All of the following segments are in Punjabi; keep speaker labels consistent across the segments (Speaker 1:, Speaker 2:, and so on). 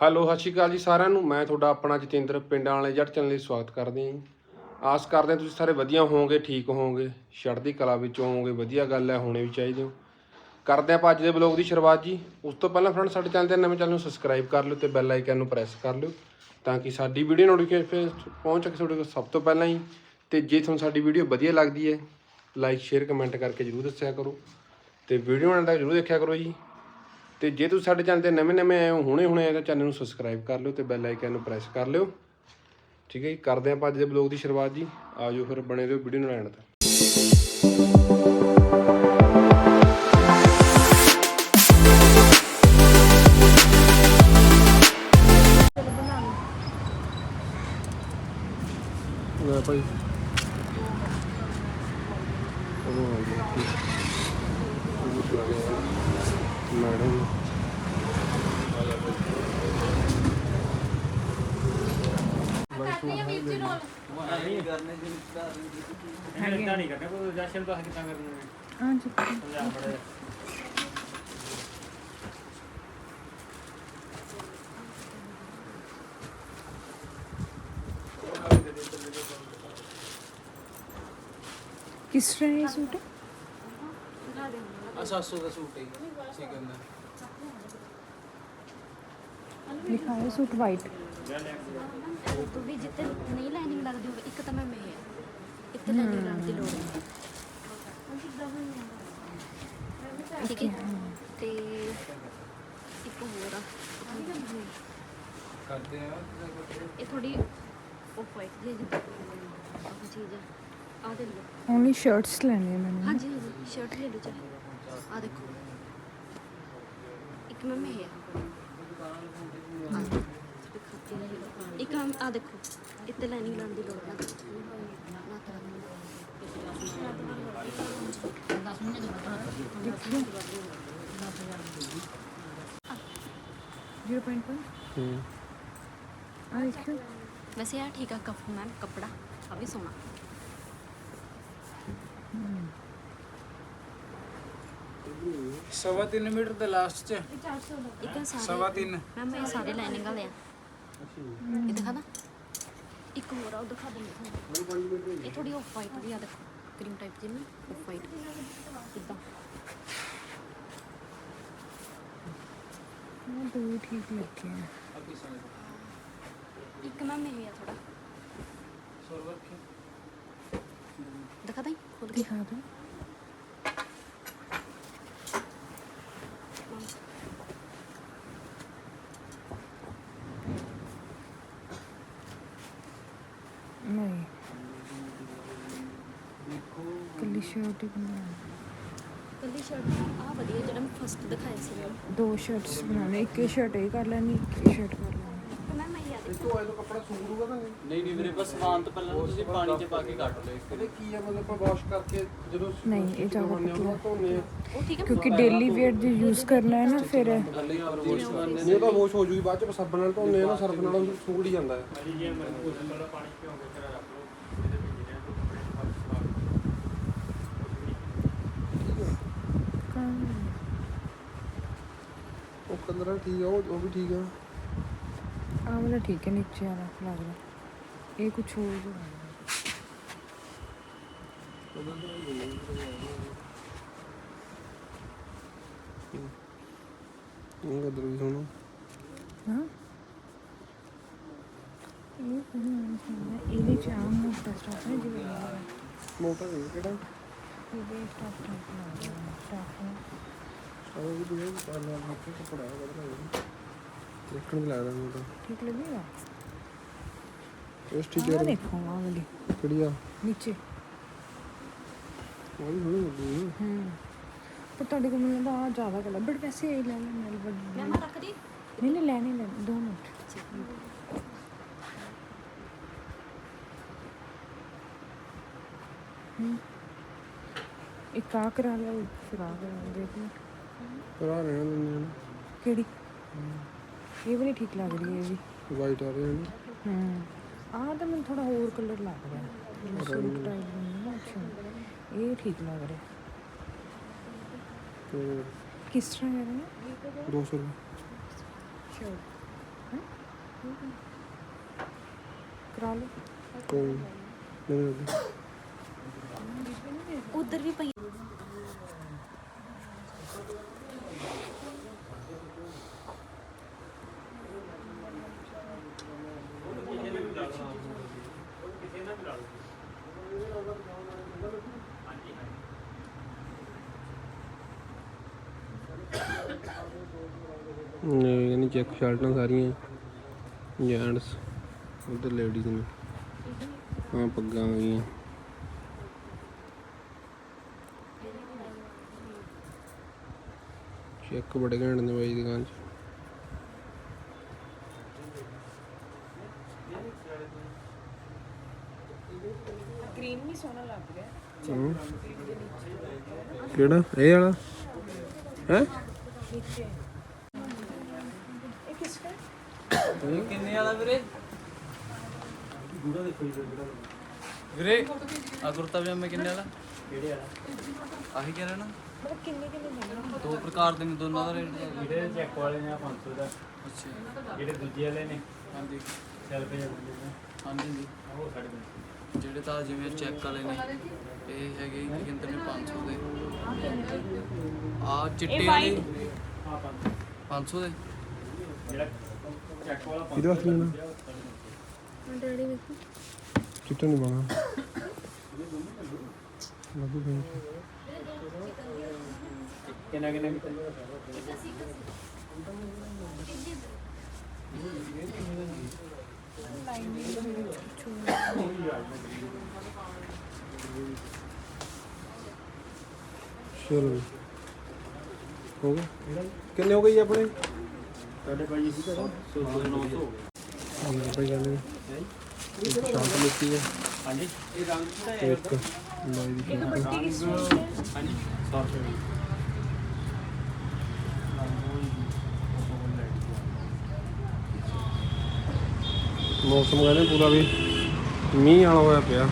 Speaker 1: ਹੈਲੋ, ਸਤਿ ਸ਼੍ਰੀ ਅਕਾਲ ਜੀ ਸਾਰਿਆਂ ਨੂੰ। ਮੈਂ ਤੁਹਾਡਾ ਆਪਣਾ ਜਤਿੰਦਰ ਪਿੰਡਾਂ ਵਾਲੇ ਜੱਟ ਚੈਨਲ ਲਈ ਸਵਾਗਤ ਕਰਦੇ ਹਾਂ। ਜੀ ਆਸ ਕਰਦੇ ਹਾਂ ਤੁਸੀਂ ਸਾਰੇ ਵਧੀਆ ਹੋਵੋਗੇ, ਠੀਕ ਹੋਵੋਗੇ ਚੜ੍ਹਦੀ ਕਲਾ ਵਿੱਚ ਹੋਵੋਗੇ, ਵਧੀਆ ਗੱਲ ਹੈ, ਹੋਣੇ ਵੀ ਚਾਹੀਦੇ ਹੋ। ਕਰਦੇ ਆਪਾਂ ਅੱਜ ਦੇ ਬਲੌਗ ਦੀ ਸ਼ੁਰੂਆਤ ਜੀ। ਉਸ ਤੋਂ ਪਹਿਲਾਂ ਫਰੈਂਡ ਸਾਡੇ ਚੈਨਲ ਦੇ ਨਵੇਂ ਚੈਨਲ ਨੂੰ ਸਬਸਕ੍ਰਾਈਬ ਕਰ ਲਿਓ ਤੇ ਬੈਲ ਆਈਕਨ ਨੂੰ ਪ੍ਰੈਸ ਕਰ ਲਿਓ ਤਾਂ ਕਿ ਸਾਡੀ ਵੀਡੀਓ ਨੋਟੀਫਿਕੇਸ਼ਨ ਪਹੁੰਚ ਸਕੇ ਤੁਹਾਡੇ ਕੋਲ ਸਭ ਤੋਂ ਪਹਿਲਾਂ ਹੀ। ਤੇ ਜੇ ਤੁਹਾਨੂੰ ਸਾਡੀ ਵੀਡੀਓ ਵਧੀਆ ਲੱਗਦੀ ਹੈ ਲਾਈਕ ਸ਼ੇਅਰ ਕਮੈਂਟ ਕਰਕੇ ਜਰੂਰ ਦੱਸਿਆ ਕਰੋ। ਤੇ ਵੀਡੀਓ ਨਾਲ ਤੱਕ ਜਰੂਰ ਦੇਖਿਆ ਕਰੋ ਜੀ। ਤੇ ਜੇ ਤੁਸੀਂ ਸਾਡੇ ਚੈਨਲ ਤੇ ਨਵੇਂ ਨਵੇਂ ਆਏ ਹੋ, ਹੁਣੇ ਹੁਣੇ ਆਏ ਤਾਂ ਚੈਨਲ ਨੂੰ ਸਬਸਕ੍ਰਾਈਬ ਕਰ ਲਿਓ ਤੇ ਬੈਲ ਆਈਕਨ ਨੂੰ ਪ੍ਰੈਸ ਕਰ ਲਿਓ। ਠੀਕ ਹੈ ਜੀ, ਕਰਦੇ ਆਪਾਂ ਅੱਜ ਦੇ ਬਲੌਗ ਦੀ ਸ਼ੁਰੂਆਤ ਜੀ। ਆਜੋ ਫਿਰ ਬਣੇ ਰਹੋ ਵੀਡੀਓ ਨੂੰ ਐਂਡ ਤੱਕ। ਲੈ ਭਾਈ। ਉਹ ਆ ਗਿਆ ਉਹ ਚਲਾ ਗਿਆ ਮੈਡਮ
Speaker 2: ਇਦਾਂ ਨਹੀਂ ਕਰਨਾ ਕੋਈ ਜਸ਼ਨ ਤਾਂ ਕਿੱਦਾਂ ਕਰਨਾ ਹੈ
Speaker 3: ਹਾਂਜੀ
Speaker 2: ਪੰਜਾਬ ਬੜੇ
Speaker 3: ਕਿਸ ਤਰ੍ਹਾਂ ਇਹ ਸੂਟ ਹੈ
Speaker 2: ਆ 700 ਦਾ ਸੂਟ ਹੈ ਠੀਕ ਹੈ ਨਾ
Speaker 3: ਲਿਖਾ ਹੈ ਸੂਟ ਵਾਈਟ
Speaker 4: ਤੂੰ ਵੀ ਜਿੱਤੇ ਨਹੀਂ ਲਾਈਨਿੰਗ ਲੱਗਦੀ ਹੋਵੇ ਇੱਕ ਤਾਂ ਮੈਂ ਮੈਂ ਹੈ। ਇੱਥੇ ਲਾਈਨਿੰਗ ਲਾਉਣ ਦੀ ਲੋੜ। ਨਹੀਂ ਠੀਕ ਹੈ। ਤੇ ਇੱਕ ਹੋਰ ਆ।
Speaker 2: ਕਰਦੇ ਆ।
Speaker 4: ਇਹ ਥੋੜੀ ਆਫ ਵਾਈਟ ਜਿਹੀ ਆਹ ਚੀਜ਼ ਆ। ਆ ਦੇ ਲਓ।
Speaker 3: ਓਨਲੀ ਸ਼ਰਟਸ ਲੈਣੇ ਮੈਨੂੰ।
Speaker 4: ਹਾਂਜੀ ਹਾਂਜੀ। ਸ਼ਰਟ ਲੈ ਲਓ ਚਾਹੇ ਆ ਦੇਖੋ। ਇੱਕ ਮੈਂ ਮੈਂ ਹੈ। ਨਹੀਂ। ਇੱਕ ਆ ਆ ਦੇਖੋ ਇੱਥੇ ਲਾਈਨਿੰਗ ਲਾਉਣ ਦੀ ਲੋੜ ਨਾ
Speaker 3: ਜ਼ੀਰੋ ਪੁਆਇੰਟ
Speaker 1: ਹੂੰ।
Speaker 3: ਆ ਦੇਖਿਓ
Speaker 4: ਵੈਸੇ ਆ ਠੀਕ ਆ ਕਫ ਮੈਮ ਕੱਪੜਾ ਆ ਵੀ ਸੋਹਣਾ।
Speaker 2: ਸਵਾ 3 ਮੀਟਰ ਦੇ ਲਾਸਟ ਚ।
Speaker 4: ਇੱਕ ਆ ਸਾਰੇ
Speaker 2: ਸਵਾ 3
Speaker 4: ਮੈਮ ਇਹ ਸਾਰੇ ਲਾਈਨਿੰਗ ਵਾਲੇ ਆ। ਇਹ ਦਿਖਾ ਦਾ ਇੱਕ ਹੋਰ ਆ ਉਹ ਦਿਖਾ ਦਿੰਦੀ ਤੁਹਾਨੂੰ। ਇਹ ਥੋੜੀ ਆਫ ਵਾਈਟ ਵੀ ਆ ਦੇਖੋ ਕਰੀਮ ਟਾਈਪ ਜਿਹੀ ਨਾ ਆਫ ਵਾਈਟ ਇਦਾਂ।
Speaker 3: ਉਹ ਦੋ ਠੀਕ ਲੱਗੇ ਆ।
Speaker 4: ਇੱਕ ਮੈਮ ਇਹ ਆ ਥੋੜਾ ਦਿਖਾ ਦੇ ਖੋਲ ਕੇ।
Speaker 3: ਦਿਖਾ ਦੋ ਨਹੀਂ ਕੱਲੀ ਸ਼ਰਟ ਹੀ ਬਣਾਉਣੀ
Speaker 4: ਕੱਲੀ ਸ਼ਰਟ ਆ ਵਧੀਆ ਜਿਹੜਾ ਮੈਂ ਫਸਟ ਦਿਖਾਇਆ ਸੀ
Speaker 3: ਦੋ ਸ਼ਰਟਸ ਬਣਾਉਣੇ ਇੱਕ ਹੀ ਸ਼ਰਟ ਇਹ ਕਰ ਲੈਣੀ ਇੱਕ ਹੀ ਸ਼ਰਟ ਕਰ ਲੈਣੀ
Speaker 4: ਮੈਮ ਇਹ ਆ ਦੇਖੋ
Speaker 1: ਤੋਂ ਇਹਦਾ ਕੱਪੜਾ ਸੁੰਗਰੂਗਾ ਤਾਂ ਨਹੀਂ
Speaker 2: ਨਹੀਂ ਨਹੀਂ ਵੀਰੇ ਬਸ ਸਮਾਨ ਤੋਂ ਪਹਿਲਾਂ ਤੁਸੀਂ ਪਾਣੀ ਚ ਪਾ ਕੇ ਕੱਟ ਲਓ
Speaker 1: ਇਹਦੇ ਕੀ ਆ ਮਤਲਬ ਆਪਾਂ ਵਾਸ਼ ਕਰਕੇ ਜਦੋਂ
Speaker 3: ਨਹੀਂ, ਇਹ ਜ਼ਿਆਦਾ
Speaker 1: ਧੋਨੇ
Speaker 3: ਪਤਲਾ।
Speaker 1: ਧੋਨੇ ਆ।
Speaker 4: ਉਹ ਠੀਕ ਹੈ
Speaker 3: ਕਿਉਂਕਿ ਡੇਲੀ ਵੇਅਰ ਜੇ ਯੂਜ਼ ਕਰਨਾ ਹੈ ਨਾ ਫਿਰ
Speaker 2: ਥੱਲੇ ਹੀ ਵਾਸ਼ ਕਰਨੇ
Speaker 1: ਨਹੀਂ ਉਹ ਤਾਂ ਵਾਸ਼ ਹੋ ਜੂਗੀ ਬਾਅਦ ਚ ਸਾਬਣ ਨਾਲ ਧੋਨੇ ਆ ਨਾ ਸਰਫ ਨਾਲ ਸੁੰਗੜ ਹੀ ਜਾਂਦਾ ਹੈ
Speaker 2: 15 ठीक है वो वो
Speaker 1: भी ठीक है ਆ
Speaker 3: ਵਾਲਾ ਠੀਕ ਹੈ ਨੀਚੇ ਵਾਲਾ ਲੱਗ ਰਿਹਾ? ਇਹ ਕੁਛ ਹੋਰ ਜਿਹਾ ਹੈ।
Speaker 1: ਇਹ ਕਦਰ ਵੀ ਸੁਣੋ
Speaker 3: ਹਾਂ। ਇਹ ਪੂਰੀ ਹੈ? ਇਹਦੇ ਚ ਆਮ ਮੋਟਾ ਸਟਾਫ ਹੈ ਜਿਵੇਂ
Speaker 1: ਮੋਟਾ ਨਹੀਂ ਕਿਹੜਾ?
Speaker 3: ਇਹਦੇ ਸਟਾਫ ਟਾਈਪ ਨਾਲ ਸਟਾਫ
Speaker 1: ਉਹ ਵੀ ਦੂਜਾ ਪਾਰਲਰ ਦਾ ਕੱਪੜਾ ਹੈ ਬਦਲਾ ਦੇਖਣ ਨੂੰ। ਲੱਗਦਾ ਮੋਟਾ
Speaker 3: ਠੀਕ ਲੱਗੇਗਾ
Speaker 1: ਇਸ
Speaker 3: ਆਹ
Speaker 1: ਟੀਚਰ
Speaker 3: ਦੇਖੋ ਆਹ ਵਾਲੀ।
Speaker 1: ਕਿਹੜੀ ਆ?
Speaker 3: ਨੀਚੇ।
Speaker 1: ਉਹ ਵੀ ਸੋਹਣੀ ਲੱਗੀ ਹੈ
Speaker 3: ਹੂੰ। ਪਰ ਤੁਹਾਡੇ ਕੋਲ ਮੈਨੂੰ ਲੱਗਦਾ ਆਹ ਜ਼ਿਆਦਾ ਕਲਰ ਬਟ ਵੈਸੇ ਇਹ ਲੈ ਲੈ ਨਾਲ ਵੱਡੀ
Speaker 4: ਆ ਰੱਖ ਦੀ
Speaker 3: ਨਹੀਂ ਨਹੀਂ ਲੈਣੇ ਲੈ ਦੋ ਮਿੰਟ। ਹੂੰ। ਇੱਕ ਆ ਕਰਾ ਲਿਆ ਇੱਕ ਫਿਰ ਆ ਕਰਾ ਲਿਆ ਦੇਖ ਲਓ।
Speaker 1: ਆ ਰਹਿਣ ਦਿੰਦੇ ਹਨ
Speaker 3: ਕਿਹੜੀ? ਇਹ ਵੀ ਨਹੀਂ ਠੀਕ ਲੱਗ ਰਹੀ ਹੈ ਇਹ ਵੀ।
Speaker 1: ਵਾਈਟ ਆ ਰਹੇ ਹਨ।
Speaker 3: ਹੂੰ ਆਹ ਤਾਂ ਮੈਨੂੰ ਥੋੜਾ ਹੋਰ ਕਲਰ ਲੱਗ ਰਿਹਾ। ਜਿਵੇਂ ਸੂਟ ਟਾਈਪ ਹੁੰਦਾ ਨਾ ਅੱਛਾ। ਇਹ ਠੀਕ ਲੱਗ ਰਿਹਾ।
Speaker 1: ਤੇ
Speaker 3: ਕਿਸ ਤਰ੍ਹਾਂ ਕਰ ਰਹੇ
Speaker 1: 200 ਰੁਪਏ।
Speaker 3: ਸ਼ੋਰ ਕਰਾ ਲਓ।
Speaker 1: ਕੋਈ ਨਹੀਂ
Speaker 4: ਉਧਰ ਵੀ ਪਈ।
Speaker 1: ਨਹੀਂ ਚੈੱਕ ਸ਼ਰਟਾਂ ਸਾਰੀਆਂ ਜੈਂਟਸ ਉਧਰ ਲੇਡੀਜ਼ ਨੇ। ਹਾਂ ਪੱਗਾਂ ਆ ਗਈਆਂ ਚੈੱਕ ਬੜੇ ਘੈਂਟ ਨੇ ਬਾਈ ਦੁਕਾਨ 'ਚ।
Speaker 3: ਗ੍ਰੀਨ ਵੀ ਸੋਹਣਾ ਲੱਗ ਰਿਹਾ।
Speaker 1: ਹਮ। ਕਿਹੜਾ? ਇਹ ਵਾਲਾ? ਹੈ?
Speaker 3: ਨੀਚੇ ਇਹ ਕਿਸ ਦਾ
Speaker 2: ਕਿੰਨੇ ਵਾਲਾ ਵੀਰੇ? ਗੂੜਾ ਦੇਖੋ ਜੀ ਵੀਰੇ ਆ ਕੁਰਤਾ ਪਜਾਮਾ ਕਿੰਨੇ ਵਾਲਾ? ਕਿਹੜੇ ਵਾਲਾ? ਆਹੀ ਕਹਿ ਰਿਹਾ ਨਾ।
Speaker 3: ਮਤਲਬ ਕਿੰਨੇ ਕਿੰਨੇ ਮਿਲਣਗੇ
Speaker 2: ਦੋ ਪ੍ਰਕਾਰ ਦੇ ਨੇ ਦੋਨਾਂ ਦਾ ਰੇਟ ਜਿਹੜੇ ਚੈੱਕ ਵਾਲੇ ਨੇ 500 ਦਾ। ਅੱਛਾ। ਜਿਹੜੇ ਦੂਜੇ ਵਾਲੇ ਨੇ ਹਾਂਜੀ। ਜਾਂਦੇ ਨੇ ਹਾਂਜੀ ਜੀ ਉਹ ਸਾਡੇ ਕੋਲ ਜਿਹੜੇ ਤਾਂ ਜਿਵੇਂ ਚੈੱਕ ਵਾਲੇ ਨੇ ਇਹ ਹੈਗੇ ਕੀ ਕਹਿੰਦੇ ਨੇ 500 ਦੇ। ਆ ਚਿੱਟੇ ਵਾਲੇ। ਹਾਂ 500 ਦੇ? ਜਿਹੜਾ ਚੈੱਕ
Speaker 1: ਕਿਹਦੇ ਵਾਸਤੇ ਲੈਣਾ
Speaker 4: ਡੈਡੀ ਵੇਖੋ
Speaker 1: ਚਿੱਟਾ ਨਹੀਂ ਪਾਣਾ ਲੱਗੂ ਫਿਰ
Speaker 2: ਕਿੰਨਾ ਕਿੰਨਾ
Speaker 1: ਚਲੋ ਹੋ ਗਿਆ ਕਿੰਨੇ ਹੋ ਗਏ ਜੀ ਆਪਣੇ
Speaker 2: ਸਾਡੇ ਭਾਈ ਜੀ ਦਾ 900
Speaker 1: ਹਾਂ ਭਾਈ ਕਹਿੰਦੇ ਇੱਕ ਸ਼ਾਟ ਲਿੱਤੀ ਹੈ।
Speaker 2: ਹਾਂਜੀ। ਇਹ ਰੰਗ ਕਿਹੜਾ
Speaker 1: ਤੇ ਇੱਕ ਬਾਈ ਦੀ
Speaker 3: ਇਹ
Speaker 1: ਸ਼ਰਟ
Speaker 3: ਦੁਪੱਟੇ ਕਿਸ ਚੀਜ਼ ਦੇ
Speaker 2: ਹਾਂਜੀ 100 ਰੁਪਏ
Speaker 1: ਮੌਸਮ ਕਹਿੰਦੇ ਪੂਰਾ ਵੀ ਮੀਂਹ ਵਾਲਾ ਹੋਇਆ ਪਿਆ।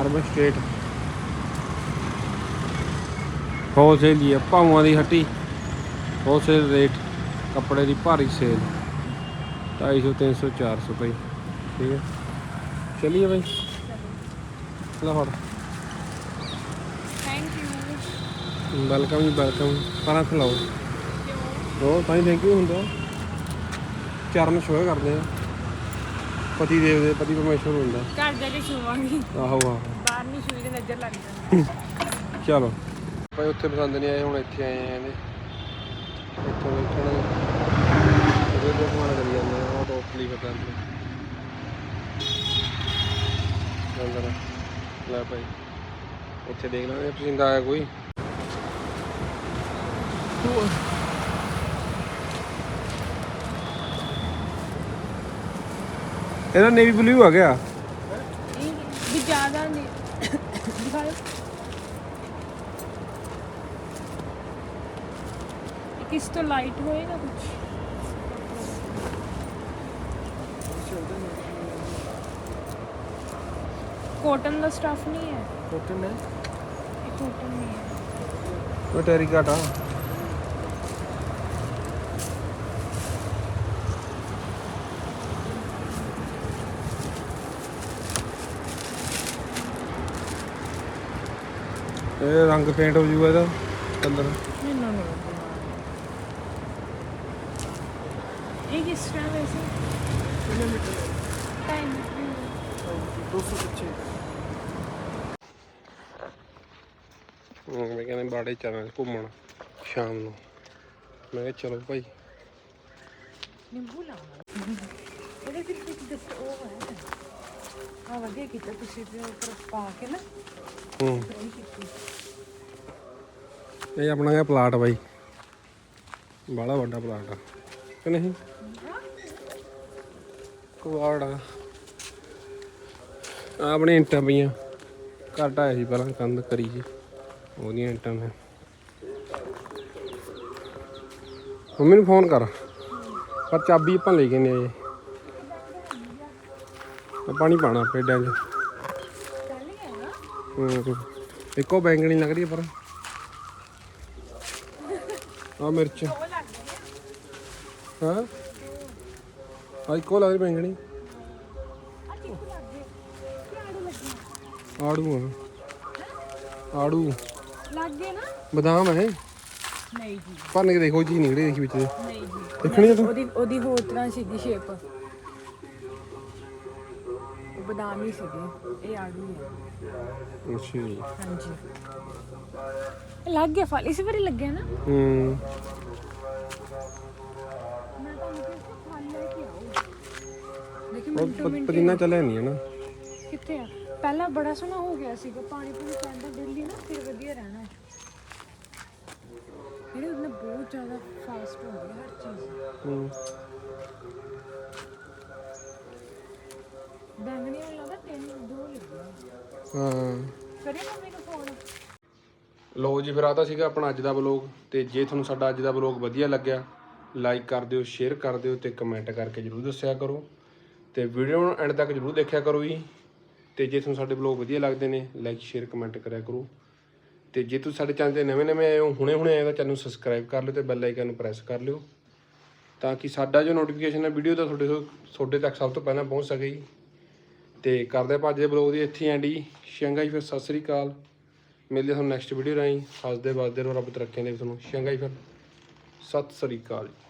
Speaker 1: Urban state. ਹੋਲਸੇਲ ਦੀ ਆ ਭਾਵਾਂ ਦੀ ਹੱਟੀ। ਹੋਲਸੇਲ ਰੇਟ ਕੱਪੜੇ ਦੀ ਭਾਰੀ ਸੇਲ 250 300 400 ਭਾਈ ਠੀਕ ਹੈ। ਚਲਿਏ ਭਾਈ ਲੈ ਫੜ।
Speaker 3: ਥੈਂਕ ਯੂ
Speaker 1: ਵੈਲਕਮ ਜੀ ਵੈਲਕਮ ਪਰਾਂ ਖਲਾਓ। ਹੀ ਥੈਂਕ ਯੂ ਹੁੰਦਾ। ਚਰਨ ਸ਼ੋਅ ਕਰਦੇ ਆ। ਪਤੀ ਦੇਵ ਦੇ ਪਤੀ ਪਰਮੇਸ਼ਵਰ ਹੁੰਦਾ।
Speaker 3: ਘਰ ਜਾ ਕੇ ਛੂਵਾਂਗੀ
Speaker 1: ਆਹੋ ਆਹੋ।
Speaker 3: ਬਾਹਰ ਨਹੀਂ ਛੂਈ ਤੇ ਨਜ਼ਰ ਲੱਗ ਜਾਂਦੀ।
Speaker 1: ਚਲੋ। ਭਾਈ ਉੱਥੇ ਪਸੰਦ ਨਹੀਂ ਆਏ ਹੁਣ ਇੱਥੇ ਆਏ ਆ ਇਹਦੇ ਇੱਥੋਂ ਦੇਖਣਾ ਉਹਦੇ ਤੋਂ ਸਮਾਨ ਕਰੀ ਜਾਂਦੇ ਆ, ਉਹ ਟੋਟਲੀ ਪਤਾ ਨਹੀਂ ਅੰਦਰ ਲੈ ਭਾਈ। ਇੱਥੇ ਦੇਖ ਲਾਂਗੇ, ਪਸੰਦ ਆਇਆ ਕੋਈ? ਇਹਦਾ ਨੇਵੀ ਬਲੂ ਆ ਗਿਆ।
Speaker 3: ਵੀ ਜ਼ਿਆਦਾ ਨਹੀਂ। ਦਿਖਾਓ। ਇਹ ਕਿਸ ਤੋਂ ਲਾਈਟ ਹੋਏਗਾ ਕੁਝ ਕੋਟਨ ਦਾ ਸਟਫ ਨਹੀਂ ਹੈ
Speaker 1: ਕੋਟਨ ਹੈ
Speaker 3: ਇਹ ਕੋਟਨ ਨਹੀਂ ਹੈ
Speaker 1: ਉਹ ਟੈਰੀਕਾਟਾ ਇਹ ਰੰਗ ਪੇਂਟ ਹੋ ਜੂਗਾ ਇਹਦਾ ਕਲਰ
Speaker 3: ਮੈਨੂੰ ਨਹੀਂ ਇਹ ਕਿਸ ਤਰ੍ਹਾਂ ਵੈਸੇ ਟਾਈਮ
Speaker 2: 225
Speaker 1: ਮੈਂ ਕਹਿੰਦੇ ਬਾੜੇ ਚੱਲਣਾ ਘੁੰਮਣ ਸ਼ਾਮ ਨੂੰ ਮੈਂ ਕਿਹਾ ਚਲੋ ਭਾਈ
Speaker 3: ਨਿੰਬੂ ਲਾਉਣਾ ਇਹਦੇ ਵਿੱਚ ਵਿੱਚ ਦੱਸ ਉਹ ਹੈ ਆ ਵਧੀਆ ਕੀਤਾ ਤੁਸੀਂ ਤੇ ਉੱਪਰ ਪਾ ਕੇ ਨਾ
Speaker 1: ਹੂੰ
Speaker 3: ਫਰਾਈ ਕੀਤੀ
Speaker 1: ਇਹ ਆਪਣਾ ਹੈ ਪਲਾਟ ਬਾਈ ਬਾਲਾ ਵੱਡਾ ਪਲਾਟ ਆ ਕਿ ਨਹੀਂ ਕੁਆੜ ਆਪਣੇ ਇੰਟਾਂ ਪਈਆਂ। ਘਰ ਆਇਆ ਸੀ ਪਹਿਲਾਂ ਕੰਧ ਕਰੀ ਜੀ। ਉਹਦੀਆਂ ਇੰਟਾਂ ਨੇ ਮੰਮੀ ਨੂੰ ਫੋਨ ਕਰ। ਪਰ ਚਾਬੀ ਆਪਾਂ ਲੈ ਕੇ ਨਹੀਂ ਆਏ। ਪਾਣੀ ਪਾਣਾ ਪੇਡਾਂ 'ਚ। ਹੂੰ। ਇੱਕੋ ਬੈਂਗਣੀ ਲੱਗ ਰਹੀ ਹੈ ਪਰ। ਆ ਮਿਰਚ।
Speaker 3: ਉਹ
Speaker 1: ਹਾਂ? ਆਈ ਕੋ ਲੱਗ ਰਹੀ ਬੈਂਗਣੀ ਆੜੂ ਆ। ਆੜੂ।
Speaker 3: ਲੱਗ ਨਾ
Speaker 1: ਬਦਾਮ ਹੈ
Speaker 3: ਨਹੀਂ ਜੀ
Speaker 1: ਭੰਨ ਕੇ ਦੇਖੋ ਜੀ ਨਿਕਲੇ ਦੇਖੀ ਵਿੱਚ।
Speaker 3: ਨਹੀਂ ਜੀ।
Speaker 1: ਦੇਖਣੀ ਆ ਤੂੰ?
Speaker 3: ਉਹਦੀ ਉਹਦੀ ਹੋਰ ਤਰ੍ਹਾਂ ਸੀਗੀ ਸ਼ੇਪ ਬਦਾਮ ਹੀ ਸੀਗੇ। ਇਹ ਆੜੂ ਹੈ
Speaker 1: ਅੱਛਾ ਜੀ।
Speaker 3: ਹਾਂਜੀ। ਇਹ ਲੱਗ ਗਿਆ ਫਲ। ਇਸ ਵਾਰੀ ਲੱਗਿਆ ਨਾ?
Speaker 1: ਹੂੰ
Speaker 3: ਮੈਂ ਤੁਹਾਨੂੰ ਕਿਹਾ ਫਲ ਲੈ ਕੇ ਆਓ ਲੇਕਿਨ
Speaker 1: ਉਹ ਪ- ਪੁਦੀਨਾ ਚੱਲਿਆ ਨਹੀਂ ਹੈ ਨਾ
Speaker 3: ਕਿੱਥੇ ਆ? ਪਹਿਲਾਂ ਬੜਾ ਸੋਹਣਾ ਹੋ ਗਿਆ ਸੀਗਾ ਪਾਣੀ ਪੂਣੀ ਪੈਂਦਾ ਡੇਲੀ ਨਾ ਫਿਰ ਵਧੀਆ ਰਹਿਣਾ। ਹੈ ਇਹਦੇ ਨਾਲ ਬਹੁਤ ਜ਼ਿਆਦਾ ਫਾਸਟ ਹੋ ਗਿਆ ਹਰ ਚੀਜ਼।
Speaker 1: ਹੂੰ।
Speaker 3: ਬੈਂਗਣੀ ਵਾਲਾ ਲੱਗਦਾ ਤਿੰਨ ਦੋ ਲੱਗਿਆ
Speaker 1: ਹਾਂ।
Speaker 3: ਕਰੇ ਮੰਮੀ ਨੂੰ ਫੋਨ
Speaker 1: ਲੋ ਜੀ ਫਿਰ ਆ ਤਾਂ ਸੀਗਾ ਆਪਣਾ ਅੱਜ ਦਾ ਬਲੌਗ ਤੇ ਜੇ ਤੁਹਾਨੂੰ ਸਾਡਾ ਅੱਜ ਦਾ ਬਲੌਗ ਵਧੀਆ ਲੱਗਿਆ ਲਾਈਕ ਕਰ ਦਿਓ ਸ਼ੇਅਰ ਕਰ ਦਿਓ ਤੇ ਕਮੈਂਟ ਕਰਕੇ ਜਰੂਰ ਦੱਸਿਆ ਕਰੋ। ਤੇ ਵੀਡੀਓ ਨੂੰ ਐਂਡ ਤੱਕ ਜਰੂਰ ਦੇਖਿਆ ਕਰੋ ਜੀ। ਤੇ ਜੇ ਤੁਹਾਨੂੰ ਸਾਡੇ ਬਲੌਗ ਵਧੀਆ ਲੱਗਦੇ ਨੇ ਲਾਈਕ ਸ਼ੇਅਰ ਕਮੈਂਟ ਕਰਿਆ ਕਰੋ। ਤੇ ਜੇ ਤੁਸੀਂ ਸਾਡੇ ਚੈਨਲ ਤੇ ਨਵੇਂ-ਨਵੇਂ ਆਏ ਹੋ ਹੁਣੇ-ਹੁਣੇ ਆਏ ਤਾਂ ਚੈਨਲ ਨੂੰ ਸਬਸਕ੍ਰਾਈਬ ਕਰ ਲਿਓ ਤੇ ਬੈਲ ਆਈਕਨ ਨੂੰ ਪ੍ਰੈਸ ਕਰ ਲਿਓ। ਤਾਂ ਕਿ ਸਾਡਾ ਜੋ ਨੋਟੀਫਿਕੇਸ਼ਨ ਹੈ ਵੀਡੀਓ ਦਾ ਤੁਹਾਡੇ ਤੁਹਾਡੇ ਤੱਕ ਸਭ ਤੋਂ ਪਹਿਲਾਂ ਪਹੁੰਚ ਸਕੇ ਜੀ। ਤੇ ਕਰਦੇ ਆਪਾਂ ਅੱਜ ਦੇ ਬਲੌਗ ਦੀ ਇੱਥੇ ਐਂਡ ਜੀ। ਸ਼ੰਗਾ ਜੀ ਫਿਰ ਸਤਿ ਸ੍ਰੀ ਅਕਾਲ। ਮਿਲਦੇ ਤੁਹਾਨੂੰ ਨੈਕਸਟ ਵੀਡੀਓ ਰਾਹੀਂ। ਹੱਸਦੇ ਵੱਸਦੇ ਰਹੋ, ਰੱਬ ਤਰੱਕੀਆਂ ਦੇ ਤੁਹਾਨੂੰ। ਸ਼ੰਗਾ ਸ਼ੰਘਾਈ ਫਿਰ ਸਤਿ ਸ੍ਰੀ ਅਕਾਲ ਜੀ।